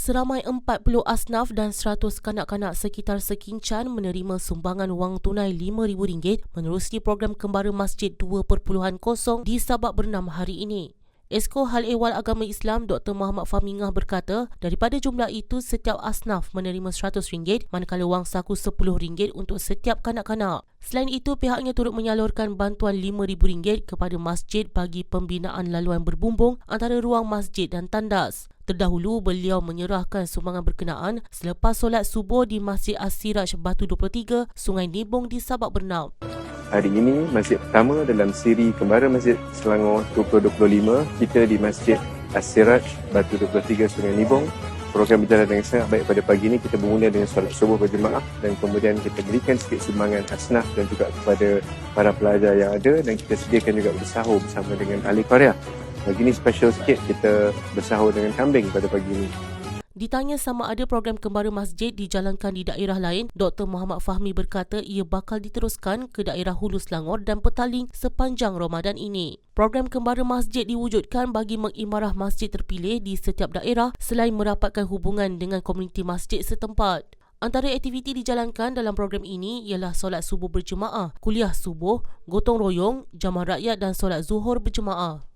Seramai 40 asnaf dan 100 kanak-kanak sekitar Sekincan menerima sumbangan wang tunai RM5,000 menerusi program Kembara Masjid 2.0 di Sabak Bernam hari ini. Esko Hal Ehwal Agama Islam Dr. Muhammad Fahmingah berkata, daripada jumlah itu setiap asnaf menerima RM100 manakala wang saku RM10 untuk setiap kanak-kanak. Selain itu, pihaknya turut menyalurkan bantuan RM5,000 kepada masjid bagi pembinaan laluan berbumbung antara ruang masjid dan tandas. Terdahulu, beliau menyerahkan sumbangan berkenaan selepas solat subuh di Masjid As-Siraj Batu 23, Sungai Nibong di Sabak Bernam. Hari ini masjid pertama dalam siri Kembara Masjid Selangor 2025 kita di Masjid As-Siraj Batu 23 Sungai Nibong. Program berjalan dengan sangat baik. Pada pagi ini kita bermula dengan solat subuh berjemaah dan kemudian kita berikan sikit sumbangan asnaf dan juga kepada para pelajar yang ada dan kita sediakan juga bersahur bersama dengan ahli Korea Pagi ni special sikit kita bersahur dengan kambing pada pagi ini. Ditanya sama ada program kembara masjid dijalankan di daerah lain, Dr. Muhammad Fahmi berkata ia bakal diteruskan ke daerah Hulu Selangor dan Petaling sepanjang Ramadan ini. Program kembara masjid diwujudkan bagi mengimarah masjid terpilih di setiap daerah selain merapatkan hubungan dengan komuniti masjid setempat. Antara aktiviti dijalankan dalam program ini ialah solat subuh berjemaah, kuliah subuh, gotong royong, jamaah rakyat dan solat zuhur berjemaah.